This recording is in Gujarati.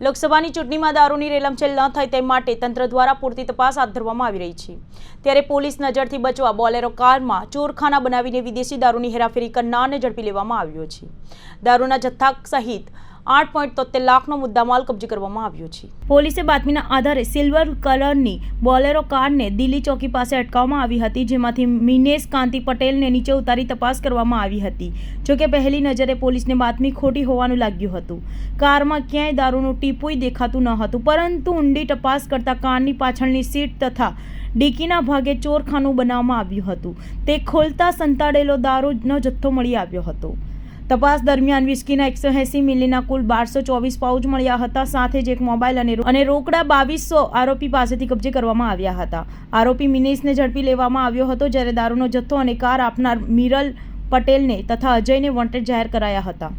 લોકસભાની ચૂંટણીમાં દારૂની રેલમછેલ ન થાય તે માટે તંત્ર દ્વારા પૂરતી તપાસ હાથ ધરવામાં આવી રહી છે. ત્યારે પોલીસ નજરથી બચવા બોલેરો કારમાં ચોરખાના બનાવીને વિદેશી દારૂની હેરાફેરી કરનારને ઝડપી લેવામાં આવ્યો છે. દારૂના જથ્થા સહિત આઠ પોઈન્ટ તોતેર લાખનો મુદ્દામાલ કબજે કરવામાં આવ્યો છે. પોલીસે બાતમીના આધારે સિલ્વર કલરની બોલેરો કારને દિલ્હી ચોકી પાસે અટકાવવામાં આવી હતી, જેમાંથી મિનેશ કાંતિ પટેલને નીચે ઉતારી તપાસ કરવામાં આવી હતી. જોકે પહેલી નજરે પોલીસને બાતમી ખોટી હોવાનું લાગ્યું હતું. કારમાં ક્યાંય દારૂનું ટીપુય દેખાતું ન હતું, પરંતુ ઊંડી તપાસ કરતા કારની પાછળની સીટ તથા ડીકીના ભાગે ચોરખાનું બનાવવામાં આવ્યું હતું. તે ખોલતા સંતાડેલો દારૂનો જથ્થો મળી આવ્યો હતો. તપાસ દરમિયાન વિસ્કીના એકસો એંસી મિલીના કુલ બારસો ચોવીસ પાઉચ મળ્યા હતા, સાથે જ એક મોબાઈલ અને અને રોકડા બાવીસો આરોપી પાસેથી કબજે કરવામાં આવ્યા હતા. આરોપી મિનેશને ઝડપી લેવામાં આવ્યો હતો, જ્યારે દારૂનો જથ્થો અને કાર આપનાર મિરલ પટેલને તથા અજયને વોન્ટેડ જાહેર કરાયા હતા.